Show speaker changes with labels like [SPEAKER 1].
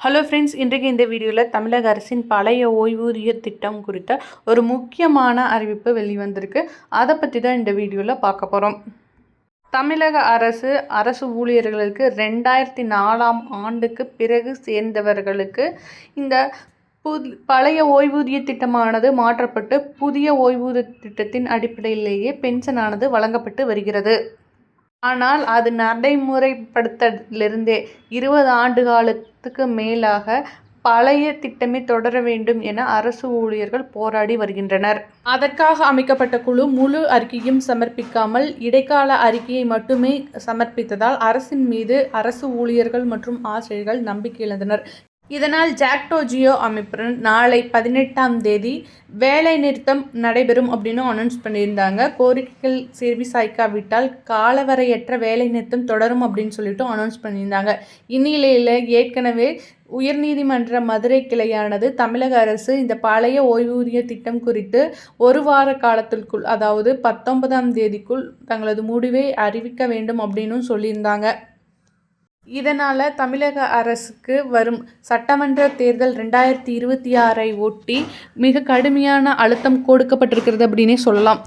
[SPEAKER 1] Hello friends இன்றைக்கு இந்த வீடியோவில் தமிழக அரசின் பழைய ஓய்வூதிய திட்டம் குறித்த ஒரு முக்கியமான அறிவிப்பு வெளிவந்திருக்கு. அதை பற்றி தான் இந்த வீடியோவில் பார்க்க போகிறோம் தமிழக அரசு அரசு ஊழியர்களுக்கு ரெண்டாயிரத்தி நாலாம் ஆண்டுக்கு பிறகு சேர்ந்தவர்களுக்கு இந்த புது பழைய ஓய்வூதிய திட்டமானது மாற்றப்பட்டு புதிய ஓய்வூதிய திட்டத்தின் அடிப்படையிலேயே பென்ஷனானது வழங்கப்பட்டு வருகிறது. ஆனால் அது நடைமுறைப்படுத்தலிருந்தே இருபது ஆண்டு காலத்துக்கு மேலாக பழைய திட்டமே தொடர வேண்டும் என அரசு ஊழியர்கள் போராடி வருகின்றனர். அதற்காக அமைக்கப்பட்ட குழு முழு அறிக்கையும் சமர்ப்பிக்காமல் இடைக்கால அறிக்கையை மட்டுமே சமர்ப்பித்ததால் அரசின் மீது அரசு ஊழியர்கள் மற்றும் ஆசிரியர்கள் நம்பிக்கை இழந்தனர். இதனால் ஜாக்டோ ஜியோ அமைப்புடன் நாளை பதினெட்டாம் தேதி வேலை நிறுத்தம் நடைபெறும் அப்படின்னு அனௌன்ஸ் பண்ணியிருந்தாங்க. கோரிக்கைகள் செவி சாய்க்காவிட்டால் காலவரையற்ற வேலை நிறுத்தம் தொடரும் அப்படின்னு சொல்லிட்டு அனௌன்ஸ் பண்ணியிருந்தாங்க. இந்நிலையில் ஏற்கனவே உயர்நீதிமன்ற மதுரை கிளையானது தமிழக அரசு இந்த பழைய ஓய்வூதிய திட்டம் குறித்து ஒரு வார காலத்திற்குள் அதாவது பத்தொன்பதாம் தேதிக்குள் தங்களது முடிவை அறிவிக்க வேண்டும் அப்படின்னும் சொல்லியிருந்தாங்க. இதனால் தமிழக அரசுக்கு வரும் சட்டமன்ற தேர்தல் ரெண்டாயிரத்தி இருபத்தி ஆறை ஒட்டி மிக கடுமையான அழுத்தம் கொடுக்கப்பட்டிருக்கிறது அப்படின்னே சொல்லலாம்.